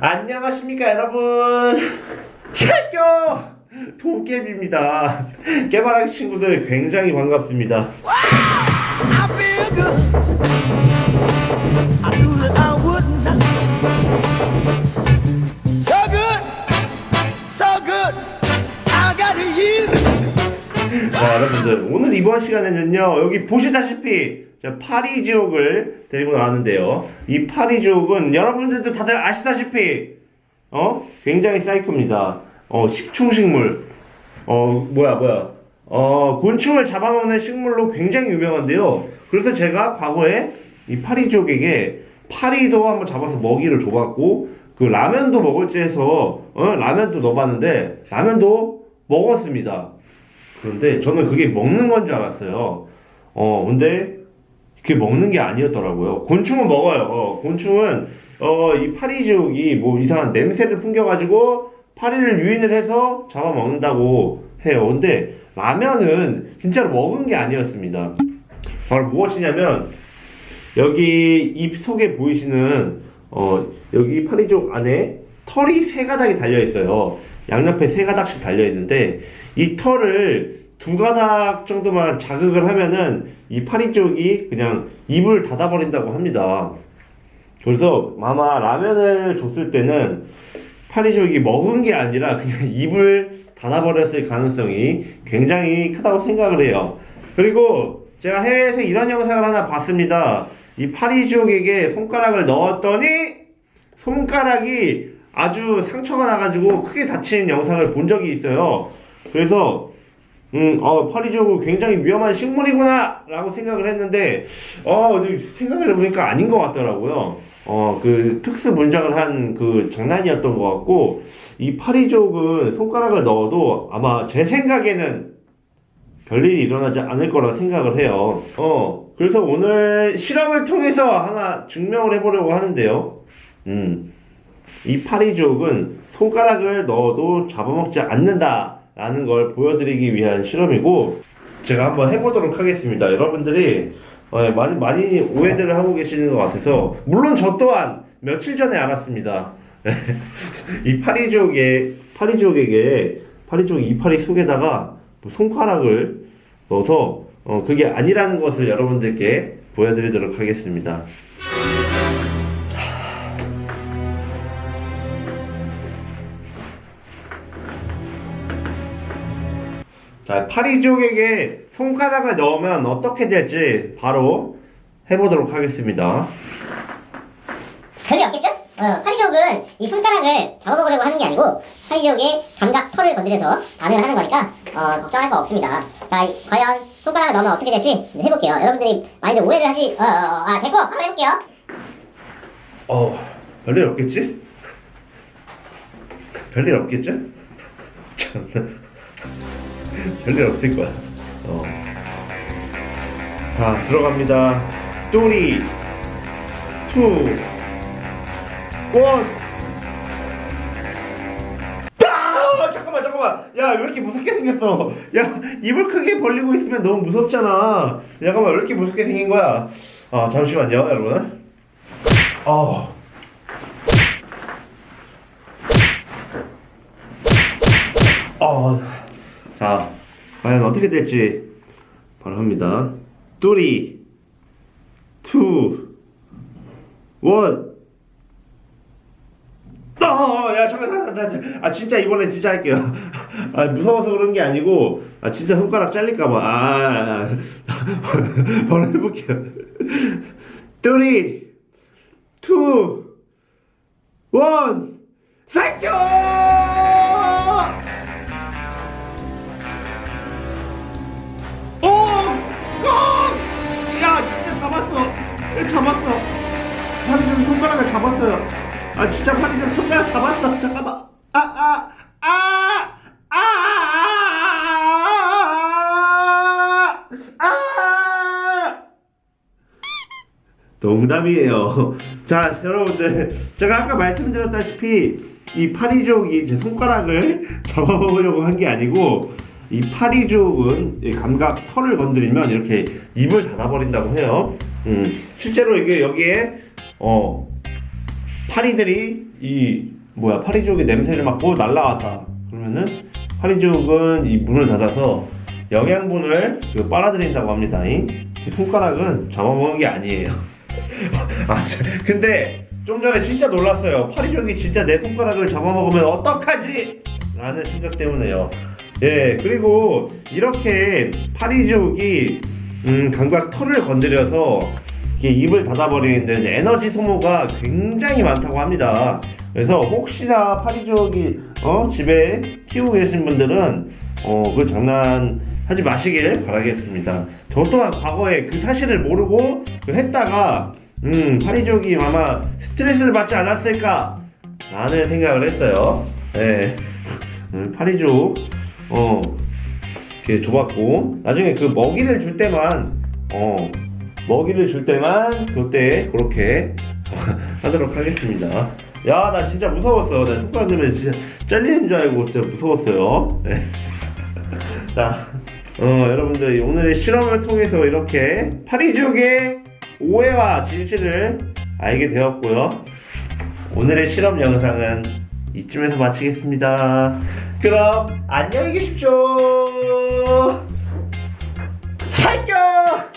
안녕하십니까 여러분. 새교 도깨비입니다. 깨바라기 친구들 굉장히 반갑습니다. 자 여러분들 오늘 이번 시간에는요 여기 보시다시피 저 파리 지옥을 데리고 나왔는데요. 이 파리 지옥은 여러분들도 다들 아시다시피 어? 굉장히 사이코입니다. 어 식충식물. 어 뭐야 뭐야. 어 곤충을 잡아먹는 식물로 굉장히 유명한데요. 그래서 제가 과거에 이 파리 지옥에게 파리도 한번 잡아서 먹이를 줘봤고 그 라면도 먹을지 해서 어? 라면도 넣어봤는데 라면도 먹었습니다. 그런데 저는 그게 먹는 건 줄 알았어요. 어, 근데 그게 먹는 게 아니었더라고요. 곤충은 먹어요. 어, 곤충은 어, 이 파리지옥이 뭐 이상한 냄새를 풍겨가지고 파리를 유인을 해서 잡아먹는다고 해요. 근데 라면은 진짜로 먹은 게 아니었습니다. 바로 무엇이냐면 여기 입 속에 보이시는 어, 여기 파리지옥 안에 털이 세 가닥이 달려 있어요. 양옆에 세 가닥씩 달려 있는데 이 털을 두 가닥 정도만 자극을 하면은 이 파리 쪽이 그냥 입을 닫아버린다고 합니다. 그래서 아마 라면을 줬을 때는 파리 쪽이 먹은 게 아니라 그냥 입을 닫아버렸을 가능성이 굉장히 크다고 생각을 해요. 그리고 제가 해외에서 이런 영상을 하나 봤습니다. 이 파리 지옥에게 손가락을 넣었더니 손가락이 아주 상처가 나가지고 크게 다치는 영상을 본 적이 있어요. 그래서 음, 어, 파리지옥은 굉장히 위험한 식물이구나! 라고 생각을 했는데, 어, 근데 생각해보니까 아닌 것 같더라고요. 어, 그, 특수 문장을 한 그 장난이었던 것 같고, 이 파리지옥은 손가락을 넣어도 아마 제 생각에는 별일이 일어나지 않을 거라 생각을 해요. 어, 그래서 오늘 실험을 통해서 하나 증명을 해보려고 하는데요. 음, 이 파리지옥은 손가락을 넣어도 잡아먹지 않는다 라는 걸 보여드리기 위한 실험이고 제가 한번 해보도록 하겠습니다. 여러분들이 어, 많이 많이 오해들을 하고 계시는 것 같아서 물론 저 또한 며칠 전에 알았습니다. 이 파리지옥에 파리지옥에게 파리지옥 이파리 속에다가 뭐 손가락을 넣어서 어, 그게 아니라는 것을 여러분들께 보여드리도록 하겠습니다. 자, 파리족에게 손가락을 넣으면 어떻게 될지 바로 해보도록 하겠습니다. 별일 없겠죠? 어, 파리지옥은 이 손가락을 잡아먹으려고 하는 게 아니고 파리지옥의 감각 털을 건드려서 반응을 하는 거니까 어, 걱정할 거 없습니다. 자, 이- 과연 손가락을 넣으면 어떻게 될지 이제 해볼게요. 여러분들이 많이들 오해를 하시... 어, 어, 어, 아, 됐고 바로 해볼게요. 어, 별일 없겠지? 별일 없겠죠? 참나. 별일 없을 거야. 어. 자, 들어갑니다. 3, 2, 1. 아, 잠깐만. 야, 왜 이렇게 무섭게 생겼어? 야, 입을 크게 벌리고 있으면 너무 무섭잖아. 잠깐만, 왜 이렇게 무섭게 생긴 거야? 아, 잠시만요, 여러분. 어. 어, 자, 과연 어떻게 될지 바로 합니다. 3, 2, 1. 아, 야, 잠깐, 잠깐, 잠깐. 아, 진짜 이번에 진짜 할게요. 아, 무서워서 그런 게 아니고, 아, 진짜 손가락 잘릴까봐. 아, 아, 바로 해볼게요. 3, 2, 1. 사이켜! 잡았어요. 아, 진짜 파리좀 손가락 잡았어. 잠깐만. 아, 아, 아! 아! 아! 아! 농담이에요. 자, 여러분들. 제가 아까 말씀드렸다시피, 이 파리족이 제 손가락을 잡아먹으려고 한 게 아니고, 이 파리족은 이 감각 털을 건드리면 이렇게 입을 닫아버린다고 해요. 음, 실제로 이게 여기에, 어, 파리들이 이 뭐야 파리족의 냄새를 맡고 날라왔다. 그러면은 파리족은 이 문을 닫아서 영양분을 그 빨아들인다고 합니다. 이 손가락은 잡아먹는 게 아니에요. 아, 저- 근데 좀 전에 진짜 놀랐어요. 파리족이 진짜 내 손가락을 잡아먹으면 어떡하지? 라는 생각 때문에요. 예, 그리고 이렇게 파리족이 음, 감각 털을 건드려서 이게 입을 닫아버리는 데 에너지 소모가 굉장히 많다고 합니다. 그래서 혹시나 파리족이 어, 집에 키우고 계신 분들은 어, 그 장난 하지 마시길 바라겠습니다. 저 또한 과거에 그 사실을 모르고 그 했다가 음, 파리족이 아마 스트레스를 받지 않았을까 라는 생각을 했어요. 예. 음, 파리족 어 이렇게 줘봤고 나중에 그 먹이를 줄 때만 어 먹이를 줄 때만 그때 그렇게 하도록 하겠습니다. 야 나 진짜 무서웠어. 나 손가락 때문에 진짜 잘리는 줄 알고 진짜 무서웠어요. 네. 자, 어, 여러분들 오늘의 실험을 통해서 이렇게 파리지옥의 오해와 진실을 알게 되었고요. 오늘의 실험 영상은 이쯤에서 마치겠습니다. 그럼 안녕히 계십시오. 살겨!